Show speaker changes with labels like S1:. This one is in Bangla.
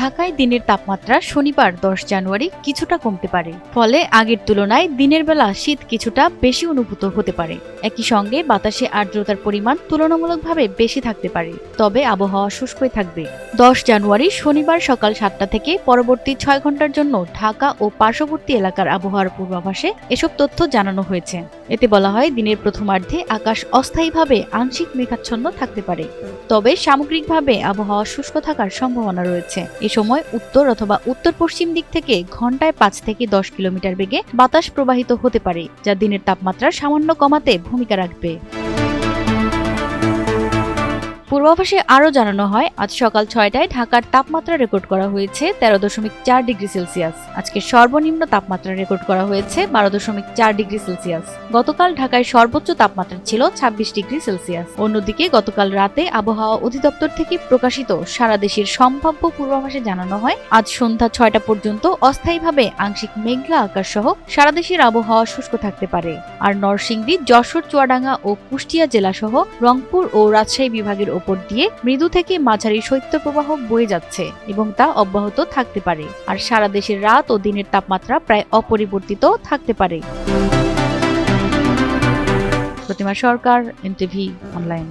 S1: ঢাকায় দিনের তাপমাত্রা শনিবার দশ জানুয়ারি কিছুটা কমতে পারে। ফলে আগের তুলনায় দিনের বেলা শীত কিছুটা বেশি অনুভূত হতে পারে। একই সঙ্গে বাতাসে আর্দ্রতার পরিমাণ তুলনামূলকভাবে বেশি থাকতে পারে। তবে আবহাওয়া শুষ্কই থাকবে। দশ জানুয়ারি শনিবার সকাল সাতটা থেকে পরবর্তী ছয় ঘণ্টার জন্য ঢাকা ও পার্শ্ববর্তী এলাকার আবহাওয়ার পূর্বাভাসে এসব তথ্য জানানো হয়েছে। এতে বলা হয়, দিনের প্রথমার্ধে আকাশ অস্থায়ীভাবে আংশিক মেঘাচ্ছন্ন থাকতে পারে। তবে সামগ্রিকভাবে আবহাওয়া শুষ্ক থাকার সম্ভাবনা রয়েছে। এ সময় উত্তর অথবা উত্তর পশ্চিম দিক থেকে ঘন্টায় পাঁচ থেকে দশ কিলোমিটার বেগে বাতাস প্রবাহিত হতে পারে, যা দিনের তাপমাত্রা সামান্য কমাতে ভূমিকা রাখবে। পূর্বাভাসে আরও জানানো হয়, আজ সকাল ছয়টায় ঢাকার তাপমাত্রা রেকর্ড করা হয়েছে তেরো দশমিক চার ডিগ্রি সেলসিয়াস। আজকে সর্বনিম্ন তাপমাত্রা রেকর্ড করা হয়েছে বারো দশমিক চার ডিগ্রি সেলসিয়াস। গতকাল ঢাকায় সর্বোচ্চ তাপমাত্রা ছিল ছাব্বিশ ডিগ্রি সেলসিয়াস। অন্যদিকে গতকাল রাতে আবহাওয়া অধিদপ্তর থেকে প্রকাশিত সারা দেশের সম্ভাব্য পূর্বাভাসে জানানো হয়, আজ সন্ধ্যা ছয়টা পর্যন্ত অস্থায়ীভাবে আংশিক মেঘলা আকাশ সহ সারা দেশের আবহাওয়া শুষ্ক থাকতে পারে। আর নরসিংদী, যশোর, চুয়াডাঙ্গা ও কুষ্টিয়া জেলা সহ রংপুর ও রাজশাহী বিভাগের ওপর দিয়ে মৃদু থেকে মাঝারি শৈত্যপ্রবাহ বয়ে যাচ্ছে এবং তা অব্যাহত থাকতে পারে। আর সারা দেশের রাত ও দিনের তাপমাত্রা প্রায় অপরিবর্তিত থাকতে পারে। প্রতিমা সরকার, এনটিভি অনলাইন